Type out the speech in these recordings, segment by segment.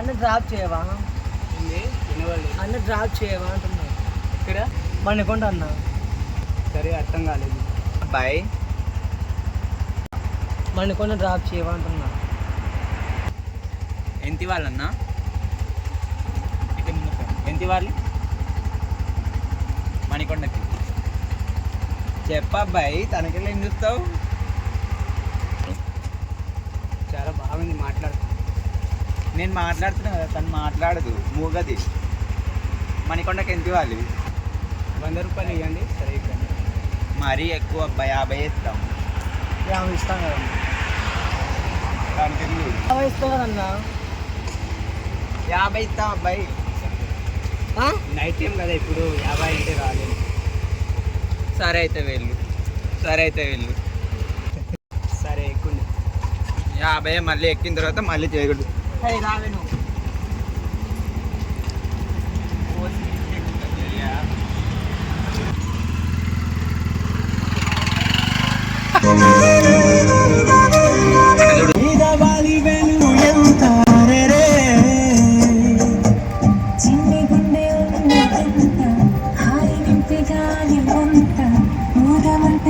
అన్న డ్రాప్ చేయవా? అన్న డ్రాప్ చేయవా అంటున్నా. ఇక్కడ మణికొండ అన్న. సరే అర్థం కాలేదు. బాయ్. మణికొండ డ్రాప్ చేయవా అంటున్నా. ఎంత వాళ్ళన్నా ఎంత వాళ్ళు మణికొండకి. చెప్పబ్బాయి తనకెళ్ళి ఏం చూస్తావు? చాలా బాగుంది మాట్లాడుతుంది నేను మాట్లాడుతున్నా కదా తను మాట్లాడదు మూగది. మణికొండకి ఎంత ఇవ్వాలి? వంద రూపాయలు ఇవ్వండి. సరే ఇవ్వండి. మరీ ఎక్కువ అబ్బాయి యాభై ఇస్తాం. యాభై ఇస్తాం కదా దానికి. యాభై ఇస్తాం కదన్నా. యాభై ఇస్తాం అబ్బాయి? నైట్ టైం కదా ఇప్పుడు యాభై అంటే రాలేదు. సరే అయితే వెళ్ళు. సరే అయితే వెళ్ళు. సరే ఎక్కుండి యాభై మళ్ళీ ఎక్కిన తర్వాత మళ్ళీ చేయకూడదు.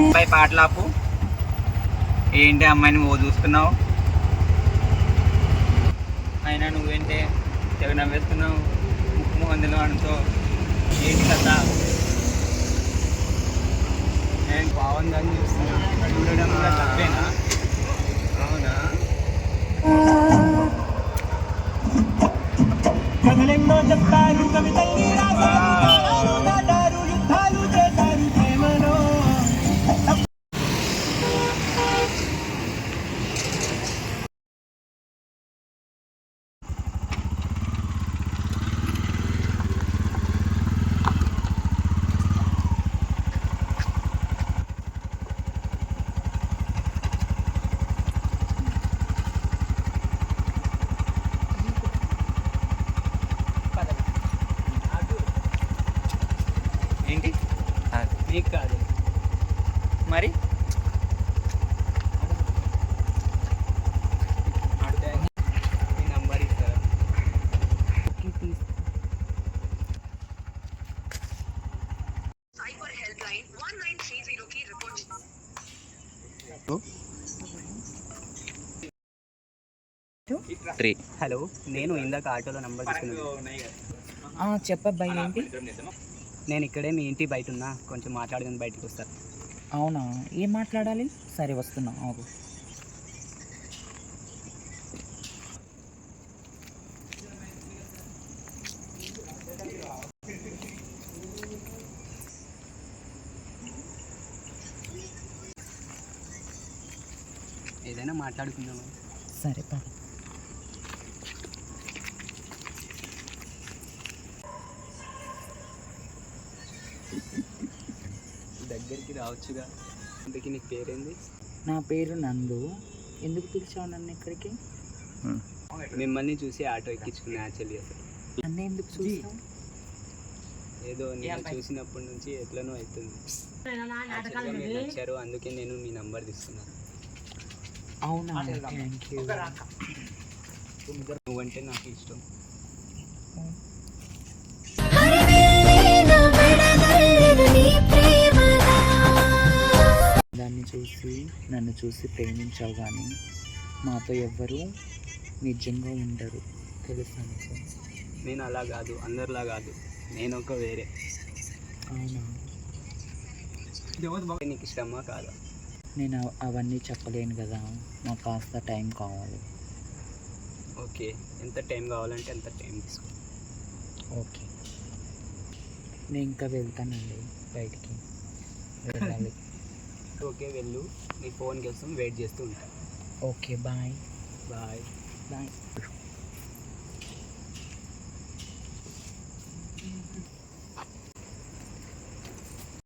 అబ్బాయి పాటలాపు ఏంటి అమ్మాయిని ఓ చూస్తున్నావు? ఆయన నువ్వేంటే తెగ నవ్వేస్తున్నావు? ముక్కు మందులు అనుకో ఏంటి కదా నేను బాగుందని చూస్తున్నా చూడడం కూడా తప్పేనా? అవునా? కథలెన్నో చెప్పారు కవితల్ని ఏంటి? నీకు కాదు. మరి? త్రీ హలో నేను ఇందాక ఆటోలో నంబర్ తీసుకున్నాను. చెప్పబ్బాయి ఏంటి నేను ఇక్కడే మీ ఇంటి బయట ఉన్నా కొంచెం మాట్లాడదని బయటకు వస్తాను అవునా? ఏం మాట్లాడాలి? సరే వస్తున్నా. ఆగు. ఏదైనా మాట్లాడుకుందామా? సరే పద. దగ్గరికి రావచ్చుగా? అందుకే నీకు పేరేంది? నా పేరు నందు. ఎందుకు పిలిచావు నన్ను ఇక్కడికి? మిమ్మల్ని చూసి ఆటో ఎక్కించుకున్నా యాక్చువల్లీ అసలు నన్ను ఎందుకు చూసావు? ఏదో నేను చూసినప్పటి నుంచి ఎట్లనో అవుతుంది. Actually మీరు నచ్చారు అందుకే నేను మీ నంబర్ తీసుకున్నాను. అవునా? థ్యాంక్ యూ నువ్వంటే నాకు ఇష్టం. చూసి నన్ను చూసి ప్రేమించావు కానీ మాతో ఎవ్వరూ నిజంగా ఉండరు. తెలుసా నీకు? నేను అలా కాదు అందరిలా కాదు. నేను ఒక వేరే. అవునా? నీకు ఇష్టమా కాదా? నేను అవ- అవన్నీ చెప్పలేను కదా. నాకు కాస్త టైం కావాలి. ఓకే. ఎంత టైం కావాలంటే అంత టైం తీసుకో. ఓకే. నేను ఇంకా వెళ్తానండి బయటికి. వెళ్ళాలి. ఓకే వెళ్ళు. నీ ఫోన్ కోసం వెయిట్ చేస్తూ ఉంటా. Okay bye. బాయ్. బాయ్.